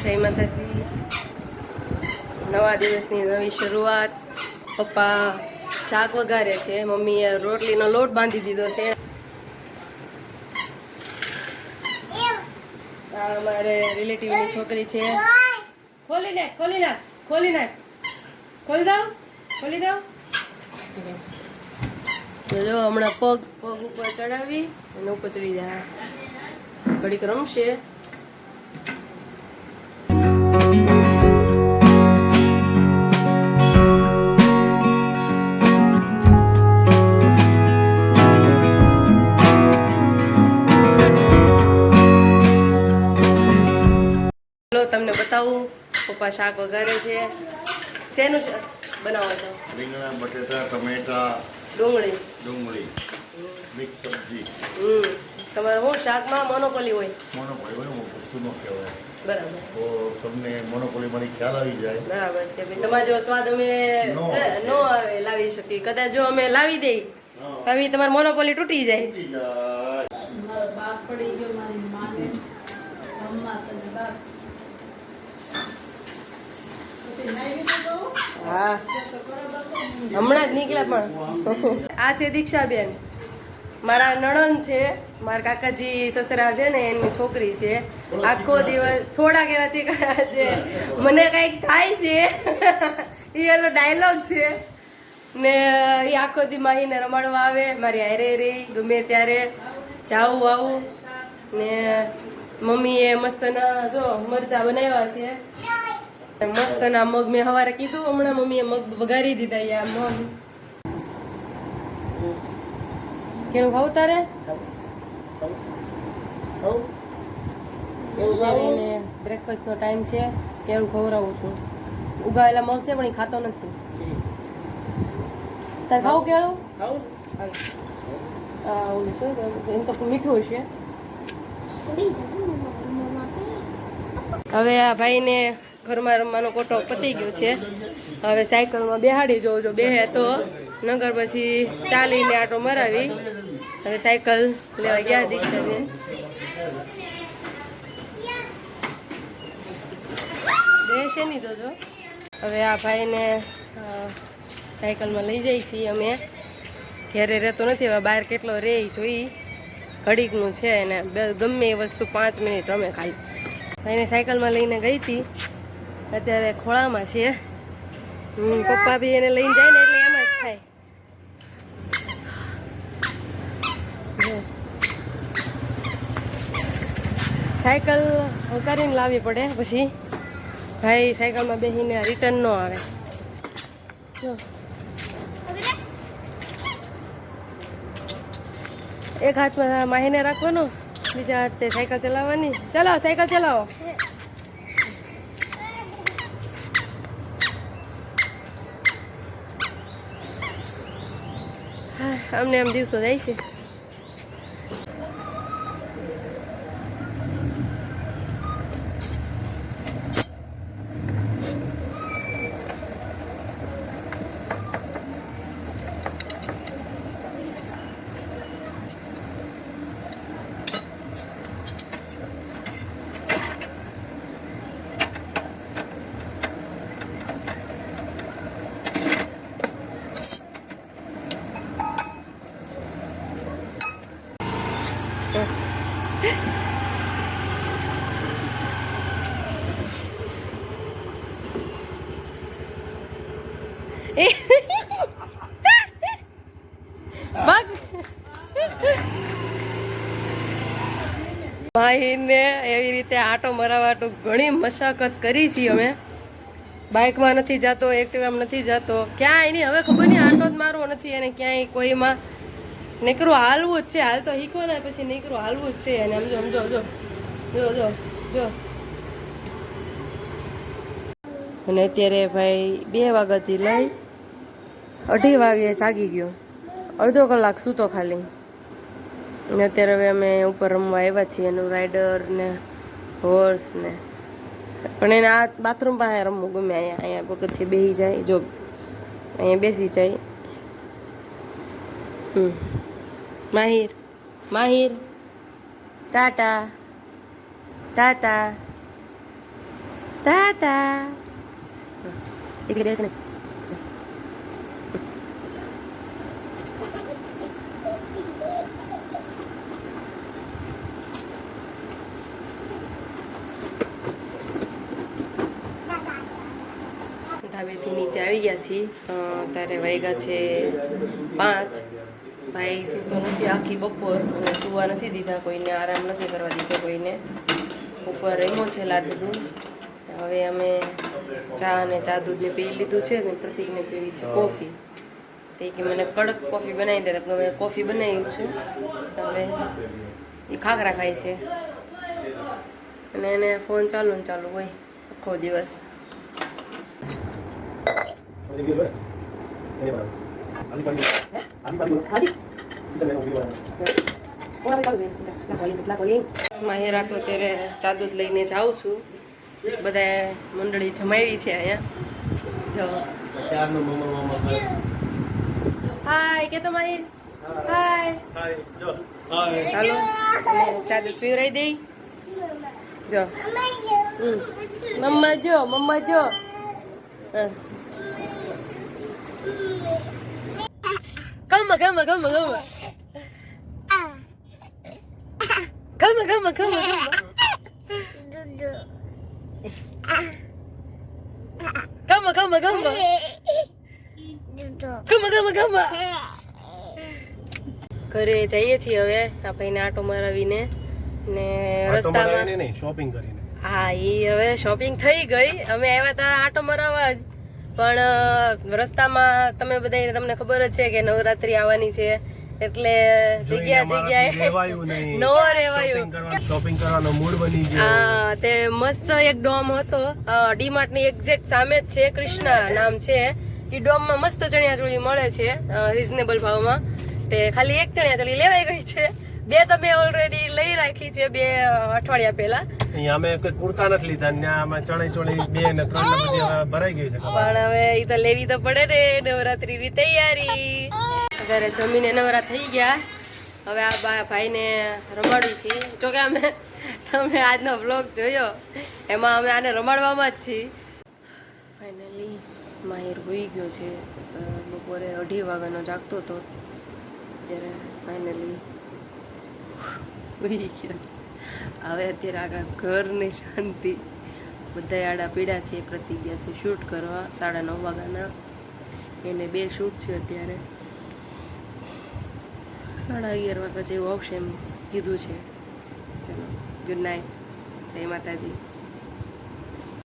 જય માતાજી. નવા દિવસની નવી શરૂઆત. પપ્પા શાક વઘારે છે, મમ્મીએ રોટલીનો લોટ બાંધી દીધો છે. અમારે રિલેટિવની છોકરી છે. ખોલી નાખ ખોલી નાખ ખોલી નાખ. ખોલી દઉં? ખોલી દઉં? જો હમણાં પગ પગ ઉપર ચડાવી, અને ઉપર ચડી જાય. ઘડીક રમશે. બતાવું પપ્પા શાક વઘારે છે. શેનું બનાવો છો? રીંગણા બટેટા ટમેટા ડુંગળી. ડુંગળી મિક્સ સબ્જી. હમ તમારે શું શાકમાં મોનોપોલી હોય? મોનોપોલી હોય હું વસ્તુ ન કહેવાય. બરાબર. તો તમને મોનોપોલી ખ્યાલ આવી જાય. બરાબર છે. તમારો જેવો સ્વાદ અમે નો આવે. લાવી શકીએ. કદાચ જો અમે લાવી દઈએ તો હવે તમારી મોનોપોલી તૂટી જાય તૂટી જાય મારો બાપ પડી ગયો મારી માને રમવા તને બાપ પછી નાઈ લીધું તો હમણાં જ નીકળ્યા પણ. આ છે દીક્ષાબેન. મારા નણંદ છે, મારા કાકાજી સસરા છે ને એની છોકરી છે. આખો દિવસ થોડાક એવા ચીકણા છે. મને કંઈક થાય છે. એ એનો ડાયલોગ છે. ને એ આખો દી માહીને રમાડવા આવે. મારી હારે રે ગમે ત્યારે જાવું આવું. ને મમ્મીએ મસ્તના જો મરચા બનાવ્યા છે. મસ્તના મગ મેં સવારે કીધું હમણાં મમ્મીએ મગ વઘારી દીધા યા મગ. કેવું ભાવ તારે? બ્રેકફાસ્ટનો ટાઈમ છે કેળું ખવડાવું છું? ઉગાવેલા મગ છે પણ એ ખાતો નથી. તારે ખાવું કેળું? હાલ. આ ઓલું છે એમ તો મીઠું છે હવે આ ભાઈને ઘરમાં રમવાનો કોટો પતી ગયો છે. હવે સાયકલમાં બેહાડી જોઉં જો બેહે તો. નગર પછી ચાલીને આટો મરાવી. હવે સાયકલ લેવા ગયા દીકરાને. બેસે નહીં જોજો. હવે આ ભાઈને સાયકલમાં લઈ જઈ છીએ અમે. ઘેરે રહેતો નથી, હવે બહાર કેટલો રે જોઈ. ઘડીકનું છે બે- ગમે એ વસ્તુ પાંચ મિનિટ રમે ખાલી. એને સાયકલમાં લઈને ગઈ હતી. અત્યારે ખોળામાં છે પપ્પા બી એને લઈને જાય ને એટલે એમ જ થાય. સાયકલ ઉતારીને લાવવી પડે પછી. ભાઈ સાયકલમાં બેસીને રિટર્ન ન આવે. જો. એક હાથમાં માહીને રાખવાનો, બીજા હાથે સાયકલ ચલાવવાની. ચલાવો, સાયકલ ચલાવો. અમને આમ દિવસો જાય છે. બગ ભાઈને એવી રીતે આટો મરાવાટો ઘણી મશાકત કરી છે અમે. બાઇકમાં નથી જતો, એક્ટિવામાં નથી જતો. ક્યાંય નહીં, હવે ખબર નહીં, આટો જ મારવો નથી અને ક્યાંય કોઈમાં. નીકળું હાલવું જ છે. હાલ તો શીખો ને, પછી નીકળું હાલવું જ છે. અને સમજો સમજો જો. જો જો જો. અને અત્યારે ભાઈ બે વાગ્યાથી લઈ અઢી વાગે જાગી ગયો. અડધો કલાક સૂતો ખાલી. ને અત્યારે હવે અમે ઉપર રમવા આવ્યા છીએ, એનું રાઈડર ને હોર્સ ને. પણ એને આ બાથરૂમ પાસે રમવું ગમે, અહીંયા અહીંયા પગથિયે બેસી જાય, જો અહીંયા બેસી જાય. હમ. માહિર માહિર. ટાટા. ટાટા. તાતા એ જગ્યાએ બેસે નીચે આવી ગયા છીએ. ત્યારે વાગ્યા છે પાંચ. ભાઈ સૂતો નથી આખી બપોર. અને સુવા નથી દીધા કોઈને, આરામ નથી કરવા દીધો કોઈને. ઉપર રમ્યો છે લાડુ હવે અમે ચા અને ચા દૂધને પી લીધું છે ને પ્રતિકને પીવી છે કોફી. તે કે મને કડક કોફી બનાવી દે હવે કોફી બનાવ્યું છે. હવે એ ખાખરા ખાય છે. અને એને ફોન ચાલુ ને ચાલુ હોય, આખો દિવસ. માહેરા તો અત્યારે ચા દૂધ લઈને જાઉં છું. બધા મંડળી જમાવી છે અહીંયા. હાય કે તો માહિર? હાય હાલો. અને ચા દૂધ પીવરાઈ દઈ. જો. મમ્મા જો મમ્મા જો. હા. Calma, calma, calma, calma. Calma, calma, calma, calma. Calma, calma, calma. Calma, calma, calma. ઘરે જઈએ છીએ હવે આ ભાઈને આટો મરાવીને ને રસ્તામાં શોપિંગ કરીને હા એ હવે શોપિંગ થઈ ગઈ અમે આવ્યા હતા આટો મરાવવા જ પણ રસ્તામાં તમે બધા તમને ખબર જ છે કે નવરાત્રી આવવાની છે. એટલે જગ્યા જગ્યાએ નો રેવાયું શોપિંગ કરવાનો મૂડ બની ગયો. હા તે મસ્ત એક ડોમ હતો. ડીમાર્ટની એક્ઝેક્ટ સામે જ છે કૃષ્ણા નામ છે. એ ડોમમાં મસ્ત ચણિયા ચોળી મળે છે રીઝનેબલ ભાવમાં. તે ખાલી એક ચણિયા ચોળી લેવાઈ ગઈ છે. બે તમે ઓલરેડી લઈ રાખી છે બે અઠવાડિયા પહેલા. અહીંયા અમે કોઈ કુર્તા નથી લીધા ત્યાં આમાં ચણી ચોળી બે ને ત્રણ ને બધી ભરાઈ ગયું છે પણ હવે એ તો લેવી તો પડે ને નવરાત્રી ની તૈયારી. અત્યારે જમીને નવરા થઈ ગયા. હવે આ ભાઈને રમાડું છીએ જોકે અમે, તમે આજનો બ્લોગ જોયો. એમાં અમે આને રમાડવામાં જ છીએ. ફાઇનલી માહિર હોઈ ગયો છે. બપોરે અઢી વાગ્યાનો જાગતો હતો. ત્યારે ફાઇનલી હોઈ ગયો છે. હવે અત્યારે આખા ઘરની શાંતિ. બધા આડા પીડા છે, પ્રતિજ્ઞા છે શૂટ કરવા, સાડા નવ વાગ્યાના. એને બે શૂટ છે અત્યારે. સાડા અગિયાર વાગ્યા જેવું આવશે એમ કીધું છે. ચલો ગુડ નાઇટ જય માતાજી.